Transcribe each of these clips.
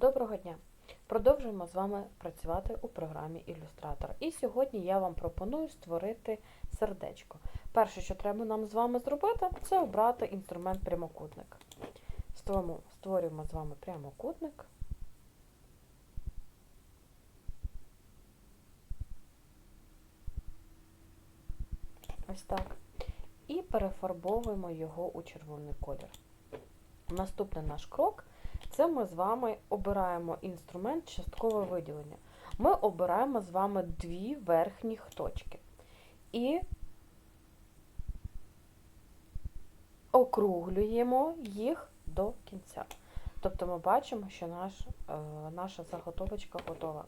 Доброго дня! Продовжуємо з вами працювати у програмі Ілюстратор. І сьогодні я вам пропоную створити сердечко. Перше, що треба нам з вами зробити, це обрати інструмент прямокутник. Створюємо з вами прямокутник. Ось так. І перефарбовуємо його у червоний колір. Наступний наш крок це ми з вами обираємо інструмент часткове виділення. Ми обираємо з вами дві верхніх точки. І округлюємо їх до кінця. Тобто ми бачимо, що наш, е, наша заготовочка готова.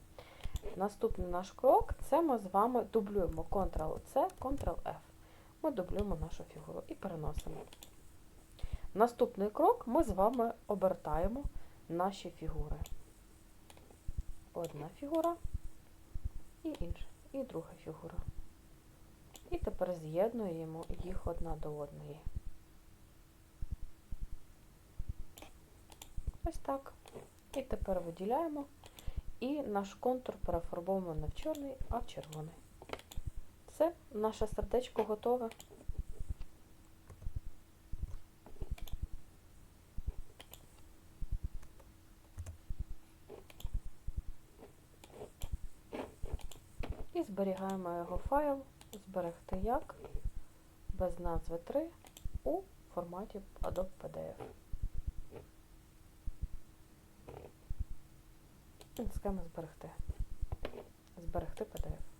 Наступний наш крок це ми з вами дублюємо Ctrl-C, Ctrl-F. Ми дублюємо нашу фігуру і переносимо. Наступний крок ми з вами обертаємо наші фігури. Одна фігура і інша, і друга фігура. І тепер з'єднуємо їх одна до одної. Ось так. І тепер виділяємо. І наш контур перефарбовуємо не в чорний, а в червоний. Все, наше сердечко готове. І зберігаємо його файл, зберегти як, без назви 3 у форматі Adobe PDF. Натискаємо зберегти. Зберегти PDF.